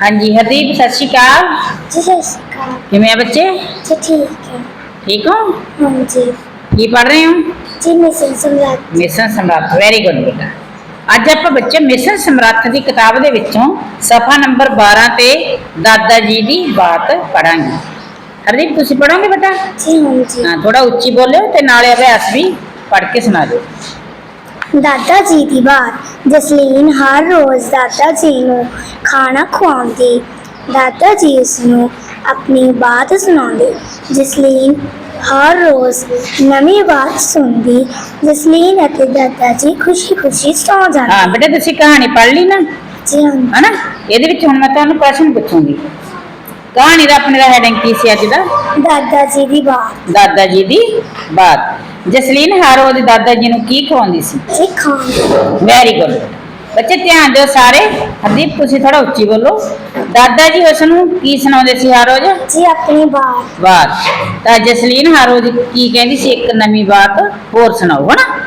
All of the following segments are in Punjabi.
ਹਾਂਜੀ ਹਰਦੀਪ ਸਤਿ ਸ਼੍ਰੀ ਅਕਾਲ। ਜੀ ਸਤਿ ਸ਼੍ਰੀ ਅਕਾਲ। ਕਿਵੇਂ ਆ ਬੱਚੇ? ਜੀ ਠੀਕ ਹੈ। ਠੀਕ ਹੋ? ਹਾਂਜੀ। ਕੀ ਪੜ ਰਹੇ ਹੋ? ਜੀ ਮਿਸ਼ਨ ਸਮਰਾਟ। ਮਿਸ਼ਨ ਸਮਰੱਥ ਵੈਰੀ ਗੁੱਡ ਬੇਟਾ। ਅੱਜ ਆਪਾਂ ਬੱਚੇ ਮਿਸ਼ਨ ਸਮਰੱਥ ਦੀ ਕਿਤਾਬ ਦੇ ਵਿੱਚੋਂ ਸਫਾ ਨੰਬਰ 12 ਤੇ ਦਾਦਾ ਜੀ ਦੀ ਬਾਤ ਪੜਾਂਗੇ ਹਰਦੀਪ ਤੁਸੀਂ ਪੜੋਗੇ ਬੇਟਾ? ਜੀ ਹਾਂਜੀ। ਹਾਂ ਥੋੜਾ ਉੱਚੀ ਬੋਲਿਓ ਤੇ ਨਾਲੇ ਅਭਿਆਸ ਵੀ ਪੜ ਕੇ ਸੁਣਾ ਦਿਓ। ਦਾਦਾ ਜੀ ਦੀ ਬਾਤ ਜਸਲੀਨ ਹਰ ਰੋਜ਼ ਦਾਦਾ ਜੀ ਨੂੰ ਖਾਣਾ ਖਵਾਉਂਦੀ। ਦਾਦਾ ਜੀ ਉਸ ਨੂੰ ਆਪਣੀ ਬਾਤ ਸੁਣਾਉਂਦੇ। ਜਸਲੀਨ ਹਰ ਰੋਜ਼ ਨਵੀਂ ਬਾਤ ਸੁਣਦੀ। ਜਸਲੀਨ ਅਤੇ ਦਾਦਾ ਜੀ ਖੁਸ਼ੀ-ਖੁਸ਼ੀ ਸੌ ਹਾਂ ਜਾਂਦੇ ਬੇਟਾ ਤੁਸੀਂ ਕਹਾਣੀ ਪੜ ਲਈ ਨਾ? ਜੀ ਹਾਂ। ਹਨਾ? ਇਹਦੇ ਵਿੱਚ ਹੁਣ ਮੈਂ ਤੁਹਾਨੂੰ ਪ੍ਰਸ਼ਨ ਪੁੱਛੂੰਗੀ। ਕਹਾਣੀ ਦਾ ਆਪਣੇ ਦਾ ਹੈਡਿੰਗ ਕੀ ਸੀ ਅੱਜ ਦਾ? ਦਾਦਾ ਜੀ ਦੀ ਬਾਤ। ਦਾਦਾ ਜੀ ਦੀ ਬਾਤ। ਜਸਲੀਨ ਹਰ ਰੋਜ਼ ਦਾਦਾ ਜੀ ਨੂੰ ਕੀ ਖਵਾਉਂਦੀ ਸੀ? ਖਾਣ। ਵੈਰੀ ਗੁੱਡ ਬੱਚੇ ਧਿਆਨ ਦਿਓ ਸਾਰੇ। ਹਰਦੀਪ ਤੁਸੀਂ ਥੋੜਾ ਉੱਚੀ ਬੋਲੋ। ਦਾਦਾ ਜੀ ਉਸ ਨੂੰ ਕੀ ਸੁਣਾਉਂਦੇ ਸੀ ਹਰ ਰੋਜ਼ ਜੀ ਆਪਣੀ ਬਾਤ। ਬਾਤ। ਤਾਂ ਜਸਲੀਨ ਹਰ ਰੋਜ਼ ਕੀ ਕਹਿੰਦੀ ਸੀ? ਇੱਕ ਨਵੀਂ ਬਾਤ ਹੋਰ ਸੁਣਾਓ ਹਨਾ?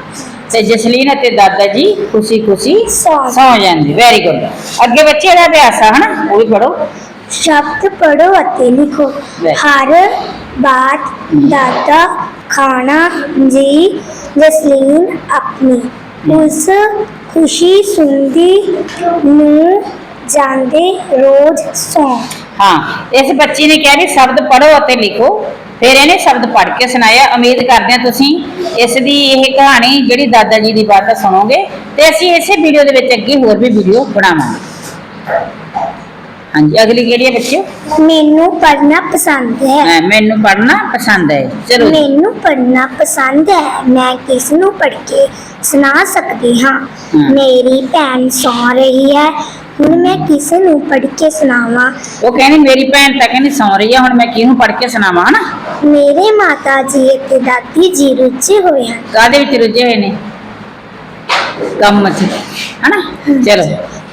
ਤੇ ਜਸਲੀਨ ਅਤੇ ਦਾਦਾ ਜੀ ਖੁਸ਼ੀ ਖੁਸ਼ੀ ਸੌ ਜਾਂਦੀ। ਵੈਰੀ ਗੁੱਡ ਅੱਗੇ ਬੱਚੇ ਦਾ ਅਭਿਆਸ ਆ ਹਨਾ? ਉਹ ਵੀ ਪੜੋ ਸ਼ਬਦ ਪੜੋ ਅਤੇ ਲਿਖੋ। ਹਰ ਬਾਤ ਦਾਦਾ ਖਾਣਾ ਜੀ ਜਸਲੀਨ ਆਪਣੀ। ਉਸ ਖੁਸ਼ੀ ਸੁਣਦੀ ਨੂੰ ਜਾਂਦੇ ਰੋਜ਼ ਸੌ। ਹਾਂ, ਇਸ ਬੱਚੀ ਨੇ ਕਿਹਾ ਵੀ ਸ਼ਬਦ ਪੜੋ ਅਤੇ ਲਿਖੋ। ਫਿਰ ਇਹਨੇ ਸ਼ਬਦ ਪੜ੍ਹ ਕੇ ਸੁਣਾਇਆ, ਉਮੀਦ ਕਰਦੇ ਹਾਂ ਤੁਸੀਂ ਇਸ ਦੀ ਇਹ ਕਹਾਣੀ ਜਿਹੜੀ ਦਾਦਾ ਜੀ ਦੀ ਬਾਤ ਸੁਣੋਗੇ ਤੇ ਅਸੀਂ ਇਸੇ ਵੀਡੀਓ ਦੇ ਵਿੱਚ ਅੱਗੇ ਹੋਰ ਵੀ ਵੀਡੀਓ ਬਣਾਵਾਂਗੇ। ਹਾਂਜੀ ਅਗਲੀ ਕਿਹੜੀ ਹੈ ਬੱਚਿਓ? ਮੈਨੂੰ ਪੜ੍ਹਨਾ ਪਸੰਦ ਹੈ। ਅਹ ਮੈਨੂੰ ਪੜ੍ਹਨਾ ਪਸੰਦ ਹੈ। ਚਲੋ ਜੀ। ਮੈਨੂੰ ਪੜ੍ਹਨਾ ਪਸੰਦ ਹੈ। ਮੈਂ ਕਿਸ ਨੂੰ ਪੜ੍ਹ ਕੇ ਸੁਣਾ ਸਕਦੀ ਹਾਂ? ਹਾਂ। ਮੇਰੀ ਭੈਣ ਸੌ ਰਹੀ ਹੈ। ਹੁਣ ਮੈਂ ਕਿਸ ਨੂੰ ਪੜ੍ਹ ਕੇ ਸੁਣਾਵਾਂ? ਉਹ ਕਹਿੰਦੀ ਮੇਰੀ ਭੈਣ ਤਾਂ ਕਹਿੰਦੀ ਸੌਂ ਰਹੀ ਆ ਹੁਣ ਮੈਂ ਕਿਹਨੂੰ ਪੜ੍ਹ ਕੇ ਸੁਣਾਵਾਂ ਹਨਾ? ਮੇਰੇ ਮਾਤਾ ਜੀ ਅਤੇ ਦਾਦੀ ਜੀ ਰੁੱਝੇ ਹੋਏ ਹਨ। ਕਾਦੇ ਵਿੱਚ ਰੁੱਝੇ ਹੋਏ ਨੇ? ਕੰਮ 'ਚ ਹਨਾ? ਚਲੋ।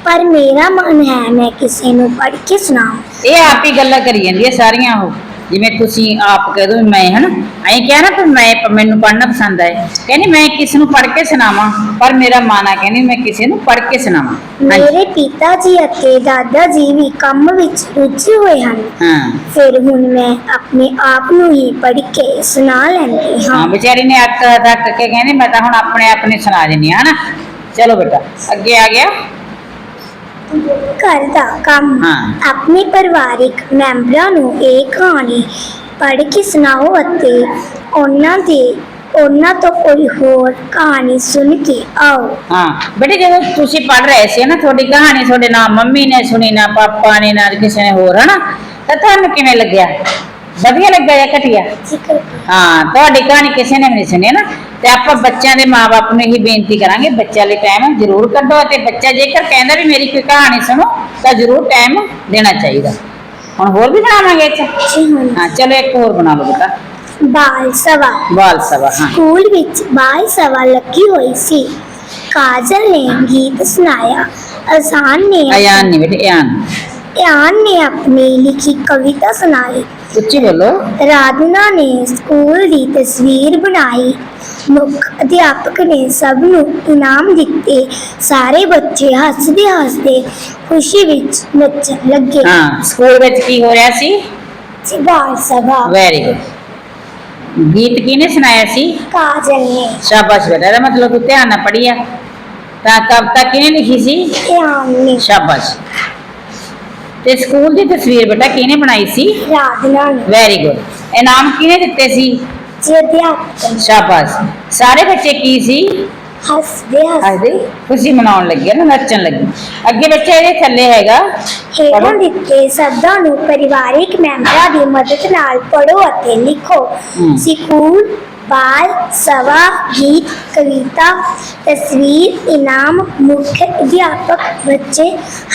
ਪਰ ਮੇਰਾ ਮਨ ਹੈ ਮੈਂ ਕਿਸੇ ਨੂੰ ਪੜ੍ਹ ਕੇ ਸੁਣਾਵਾਂ। ਇਹ ਆਪ ਹੀ ਗੱਲਾਂ ਕਰੀ ਜਾਂਦੀ ਹੈ ਸਾਰੀਆਂ ਉਹ। ਜਿਵੇਂ ਤੁਸੀਂ ਆਪ ਕਹਿ ਦੋ ਮੈਂ ਹਨਾ? ਐਂ ਕਿਹਾ ਨਾ ਕਿ ਮੈਂ ਮੈਨੂੰ ਪੜ੍ਹਨਾ ਪਸੰਦ ਹੈ ਕਹਿੰਦੀ ਮੈਂ ਕਿਸ ਨੂੰ ਪੜ੍ਹ ਕੇ ਸੁਣਾਵਾਂ? ਪਰ ਮੇਰਾ ਮਨ ਆ ਕਹਿੰਦੀ ਮੈਂ ਕਿਸੇ ਨੂੰ ਪੜ੍ਹ ਕੇ ਸੁਣਾਵਾਂ। ਹਾਂਜੀ। ਮੇਰੇ ਪਿਤਾ ਜੀ ਅਤੇ ਦਾਦਾ ਜੀ ਵੀ ਕੰਮ ਵਿੱਚ ਰੁੱਝੇ ਹੋਏ ਹਨ। ਹਾਂ। ਫਿਰ ਹੁਣ ਮੈਂ ਆਪਣੇ ਆਪ ਨੂੰ ਹੀ ਪੜ੍ਹ ਕੇ ਸੁਣਾ ਲੈਂਦੀ ਹਾਂ। ਹਾਂ ਵਿਚਾਰੀ ਨੇ ਅੱਕ ਧੱਕ ਕੇ ਕਹਿੰਦੀ ਮੈਂ ਤਾਂ ਹੁਣ ਆਪਣੇ ਆਪ ਨੂੰ ਸੁਣਾ ਦਿੰਦੀ ਹਾਂ ਹਨਾ? ਚਲੋ ਬੇਟਾ ਅੱਗੇ ਆ ਗਿਆ। ਘਰ ਦਾ ਕੰਮ। ਹਾਂ। ਆਪਣੇ ਪਰਿਵਾਰਿਕ ਮੈਂਬਰਾਂ ਨੂੰ ਇਹ ਕਹਾਣੀ ਪੜ੍ਹ ਕੇ ਸੁਣਾਓ ਅਤੇ ਉਹਨਾਂ ਦੇ ਉਹਨਾਂ ਤੋਂ ਕੋਈ ਹੋਰ ਕਹਾਣੀ ਸੁਣ ਕੇ ਆਓ। ਹਾਂ ਬੇਟੇ ਜਦੋਂ ਤੁਸੀਂ ਪੜ੍ਹ ਰਹੇ ਸੀ ਨਾ ਤੁਹਾਡੀ ਕਹਾਣੀ ਤੁਹਾਡੇ ਨਾ ਮੰਮੀ ਨੇ ਸੁਣੀ ਨਾ ਪਾਪਾ ਨੇ ਨਾ ਕਿਸੇ ਨੇ ਹੋਰ ਹਨਾ? ਤਾਂ ਤੁਹਾਨੂੰ ਕਿਵੇਂ ਲੱਗਿਆ? ਵਧੀਆ ਲੱਗਾ ਜਾਂ ਘਟੀਆ? ਜ਼ਿਕਰ ਹਾਂ ਤੁਹਾਡੀ ਕਹਾਣੀ ਕਿਸੇ ਨੇ ਵੀ ਨਹੀਂ ਸੁਣੀ ਨਾ ਤੇ ਆਪਾਂ ਬੱਚਿਆਂ ਦੇ ਮਾਪੇ ਨੂੰ ਇਹੀ ਬੇਨਤੀ ਕਰਾਂਗੇ ਬੱਚਿਆਂ ਲਈ ਟਾਈਮ ਜ਼ਰੂਰ ਕੱਢੋ ਅਤੇ ਬੱਚਾ ਜੇਕਰ ਕਹਿੰਦਾ ਵੀ ਮੇਰੀ ਕੋਈ ਕਹਾਣੀ ਸੁਣੋ ਤਾਂ ਜ਼ਰੂਰ ਟਾਈਮ ਦੇਣਾ ਚਾਹੀਦਾ। ਹੁਣ ਹੋਰ ਵੀ ਬਣਾਵਾਂਗੇ ਜੀ ਹਾਂ ਚਲੋ ਇੱਕ ਹੋਰ ਬਣਾ ਲਓ ਬੇਟਾ। ਬਾਲ ਸਭਾ। ਬਾਲ ਸਭਾ ਹਾਂ। ਸਕੂਲ ਵਿੱਚ ਬਾਲ ਸਭਾ ਲੱਗੀ ਹੋਈ ਸੀ। ਕਾਜਲ ਨੇ ਗੀਤ ਸੁਣਾਇਆ। ਅਜ਼ਾਨ ਨੇ ਅਯਾਨ ਨਹੀਂ ਬੇਟੇ ਅਯਾਨ ਧਿਆਨ ਨੇ ਆਪਣੀ ਲਿਖੀ ਕਵਿਤਾ ਸੁਣਾਈ ਉੱਚੀ ਬੋਲੋ। ਰਾਧਨਾ ਨੇ ਸਕੂਲ ਦੀ ਤਸਵੀਰ ਬਣਾਈ। ਮੁੱਖ ਅਧਿਆਪਕ ਨੇ ਸਭ ਨੂੰ ਇਨਾਮ ਦਿੱਤੇ। ਸਾਰੇ ਬੱਚੇ ਹੱਸਦੇ ਹੱਸਦੇ ਖੁਸ਼ੀ ਵਿੱਚ ਨੱਚਣ ਲੱਗੇ। ਹਾਂ ਸਕੂਲ ਵਿੱਚ ਕੀ ਹੋ ਰਿਹਾ ਸੀ? ਬਾਲ ਸਭਾ। ਵੈਰੀ ਗੁੱਡ ਗੀਤ ਕਿਹਨੇ ਸੁਣਾਇਆ ਸੀ? ਕਾਜਲ ਨੇ। ਸ਼ਾਬਾਸ਼ ਬੇਟਾ ਇਹਦਾ ਮਤਲਬ ਤੂੰ ਧਿਆਨ ਨਾਲ ਪੜ੍ਹੀ ਆ। ਤਾਂ ਕਵਿਤਾ ਕਿਹਨੇ ਲਿਖੀ ਸੀ? ਧਿਆਨ ਨੇ। ਸ਼ਾਬਾਸ਼। ਤੇ ਸਕੂਲ ਦੀ ਤਸਵੀਰ ਬੇਟਾ ਕਿਹਨੇ ਬਣਾਈ ਸੀ? ਰਾਧਨਾ ਨੇ ਵੈਰੀ ਗੁੱਡ ਇਨਾਮ ਕਿਹਨੇ ਦਿੱਤੇ ਸੀ? ਨੇ ਸ਼ਾਬਾਸ਼। ਸਾਰੇ ਬੱਚੇ ਕੀ ਸੀ? ਹੱਸਦੇ ਹੱਸਦੇ। ਹੱਸਦੇ। ਖੁਸ਼ੀ ਮਨਾਉਣ ਲੱਗੇ ਨਾ ਨੱਚਣ ਲੱਗੇ। ਅੱਗੇ ਬੱਚੇ ਇਹਦੇ ਥੱਲੇ ਹੈਗਾ। ਹੇਠਾਂ ਦਿੱਤੇ ਸ਼ਬਦਾਂ ਨੂੰ ਪਰਿਵਾਰਿਕ ਮੈਂਬਰਾਂ ਦੀ ਮਦਦ ਨਾਲ ਪੜ੍ਹੋ ਅਤੇ ਲਿਖੋ। ਸਕੂਲ ਬਾਲ ਸਭਾ ਗੀਤ, ਕਵਿਤਾ, ਤਸਵੀਰ, ਇਨਾਮ, ਮੁੱਖ ਅਧਿਆਪਕ, ਬੱਚੇ,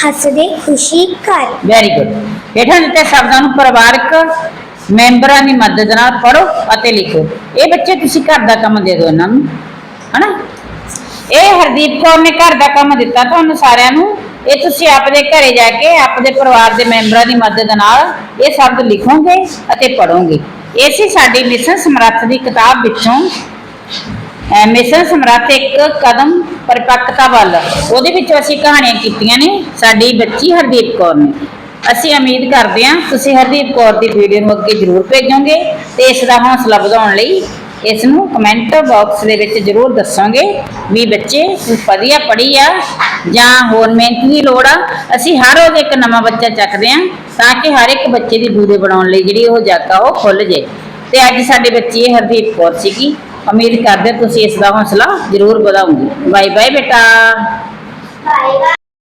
ਹੱਸਦੇ, ਖੁਸ਼ੀ, ਘਰ। ਵੈਰੀ ਗੁੱਡ ਹੇਠਾਂ ਦਿੱਤੇ ਸ਼ਬਦਾਂ ਨੂੰ ਪਰਿਵਾਰਕ ਮੈਂਬਰਾਂ ਦੀ ਮਦਦ ਨਾਲ ਪੜ੍ਹੋ ਅਤੇ ਲਿਖੋ। ਇਹ ਬੱਚੇ ਤੁਸੀਂ ਘਰ ਦਾ ਕੰਮ ਦੇ ਦਿਓ ਇਹਨਾਂ ਨੂੰ, ਹਨਾ? ਇਹ ਹਰਦੀਪ ਕੌਰ ਨੇ ਘਰ ਦਾ ਕੰਮ ਦਿੱਤਾ ਤੁਹਾਨੂੰ ਸਾਰਿਆਂ ਨੂੰ। ਇਹ ਤੁਸੀਂ ਆਪਦੇ ਘਰੇ ਜਾ ਕੇ, ਆਪਦੇ ਪਰਿਵਾਰ ਦੇ ਮੈਂਬਰਾਂ ਦੀ ਮਦਦ ਨਾਲ ਇਹ ਸ਼ਬਦ ਲਿਖੋਗੇ ਅਤੇ ਪੜ੍ਹੋਗੇ। ਇਹ ਸੀ ਸਾਡੀ ਮਿਸ਼ਨ ਸਮਰੱਥ ਦੀ ਕਿਤਾਬ ਵਿੱਚੋਂ, ਅਹ ਮਿਸ਼ਨ ਸਮਰੱਥ ਇੱਕ ਕਦਮ ਪਰਿਪੱਕਤਾ ਵੱਲ, ਉਹਦੇ ਵਿੱਚ ਅਸੀਂ ਕਹਾਣੀਆਂ ਕੀਤੀਆਂ ਨੇ, ਸਾਡੀ ਬੱਚੀ ਹਰਦੀਪ ਕੌਰ ਨੇ। ਅਸੀਂ ਉਮੀਦ ਕਰਦੇ ਹਾਂ ਤੁਸੀਂ ਹਰਦੀਪ ਕੌਰ ਦੀ ਵੀਡੀਓ ਨੂੰ ਅੱਗੇ ਜ਼ਰੂਰ ਭੇਜੋਗੇ ਤੇ ਇਸ ਦਾ ਹੌਸਲਾ ਵਧਾਉਣ ਲਈ ਇਸ ਨੂੰ ਕਮੈਂਟ ਬਾਕਸ ਦੇ ਵਿੱਚ ਜ਼ਰੂਰ ਦੱਸੋਗੇ ਵੀ ਬੱਚੇ ਵਧੀਆ ਪੜ੍ਹੀ ਆ ਜਾਂ ਹੋਰ ਮਿਹਨਤ ਦੀ ਲੋੜ ਆ? ਅਸੀਂ ਹਰ ਰੋਜ਼ ਇੱਕ ਨਵਾਂ ਬੱਚਾ ਚੱਕਦੇ ਹਾਂ। ਤਾਂ ਕਿ ਹਰ ਇੱਕ ਬੱਚੇ ਦੀ ਵੀਡੀਓ ਬਣਾਉਣ ਲਈ ਜਿਹੜੀ ਉਹ ਜਾਗਾ ਉਹ ਖੁੱਲ ਜੇ। ਤੇ ਅੱਜ ਸਾਡੇ ਬੱਚੀ ਹਰਦੀਪ ਕੌਰ ਸੀਗੀ। ਉਮੀਦ ਕਰਦੇ ਹਾਂ ਤੁਸੀਂ ਇਸ ਦਾ ਹੌਸਲਾ ਜ਼ਰੂਰ ਵਧਾਉਂਗੇ ਬਾਏ ਬਾਏ ਬੇਟਾ। ਬਾਏ